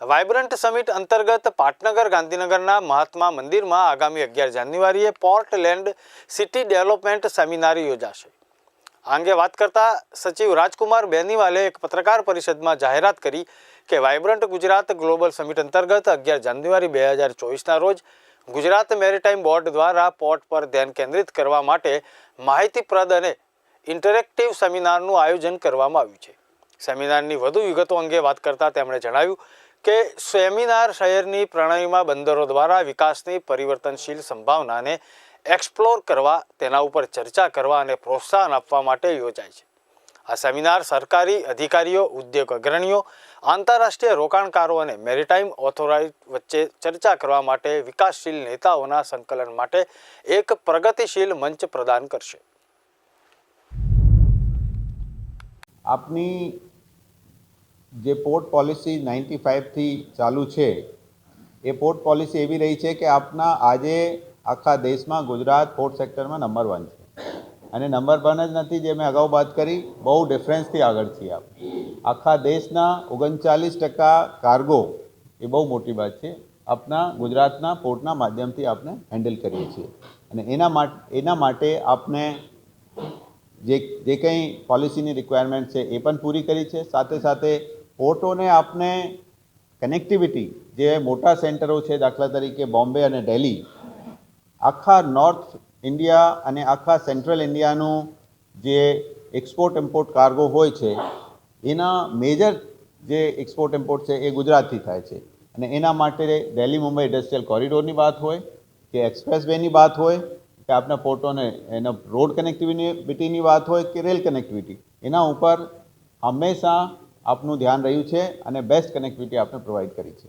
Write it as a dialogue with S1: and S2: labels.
S1: Vibrant summit અંતર્ગત પાટનગર ગાંધીનગરના મહાત્મા મંદિરમાં આગામી અગિયાર જાન્યુઆરીએ પોર્ટલેન્ડ સિટી ડેવલપમેન્ટ સેમિનાર યોજાશે. આ અંગે વાત કરતા સચિવ રાજકુમાર બેનીવાલે એક પત્રકાર પરિષદમાં જાહેરાત કરી કે વાઇબ્રન્ટ ગુજરાત ગ્લોબલ સમિટ અંતર્ગત અગિયાર જાન્યુઆરી બે હજાર ચોવીસના રોજ ગુજરાત મેરીટાઈમ બોર્ડ દ્વારા પોર્ટ પર ધ્યાન કેન્દ્રિત કરવા માટે માહિતીપ્રદ અને ઇન્ટરેક્ટિવ સેમિનારનું આયોજન કરવામાં આવ્યું છે. સેમિનારની વધુ વિગતો અંગે વાત કરતાં તેમણે જણાવ્યું કે સેમિનાર શહેરની પ્રણાલીમાં બંદરો દ્વારા વિકાસની પરિવર્તનશીલ સંભાવનાને એક્સપ્લોર કરવા, તેના ઉપર ચર્ચા કરવા અને પ્રોત્સાહન આપવા માટે યોજાય છે. આ સેમિનાર સરકારી અધિકારીઓ, ઉદ્યોગ અગ્રણીઓ, આંતરરાષ્ટ્રીય રોકાણકારો અને મેરીટાઈમ ઓથોરિટી વચ્ચે ચર્ચા કરવા માટે વિકાસશીલ નેતાઓના સંકલન માટે એક પ્રગતિશીલ મંચ પ્રદાન કરશે.
S2: આપની જે પોર્ટ પોલિસી નાઇન્ટી ફાઇવથી ચાલુ છે, એ પોર્ટ પોલિસી એવી રહી છે કે આપના આજે આખા દેશમાં ગુજરાત પોર્ટ સેક્ટરમાં નંબર વન છે. અને નંબર વન જ નથી જે મેં અગાઉ વાત કરી, બહુ ડિફરન્સથી આગળ છીએ આપ. આખા દેશના ઓગણચાલીસ ટકા કાર્ગો એ બહુ મોટી વાત છે. આપના ગુજરાતના પોર્ટના માધ્યમથી આપણે હેન્ડલ કરીએ છીએ. અને એના માટે એના માટે આપને જે જે કંઈ પોલિસીની રિક્વાયરમેન્ટ છે એ પણ પૂરી કરી છે. સાથે સાથે પોર્ટોને આપને કનેક્ટિવિટી જે મોટા સેન્ટરો છે દાખલા તરીકે બોમ્બે અને દિલ્હી આખા નોર્થ ઇન્ડિયા અને આખા સેન્ટ્રલ ઇન્ડિયાનું જે એક્સપોર્ટ ઇમ્પોર્ટ કાર્ગો હોય છે, એના મેજર જે એક્સપોર્ટ ઇમ્પોર્ટ છે એ ગુજરાતથી થાય છે. અને એના માટે દિલ્હી મુંબઈ ઇન્ડસ્ટ્રીયલ કોરિડોરની વાત હોય, કે એક્સપ્રેસ વેની વાત હોય, કે આપના પોર્ટોને એના રોડ કનેક્ટિવિટીની વાત હોય, કે રેલ કનેક્ટિવિટી એના ઉપર હંમેશા આપનું ધ્યાન રહ્યું છે અને બેસ્ટ કનેક્ટિવિટી આપણે પ્રોવાઈડ કરી છે.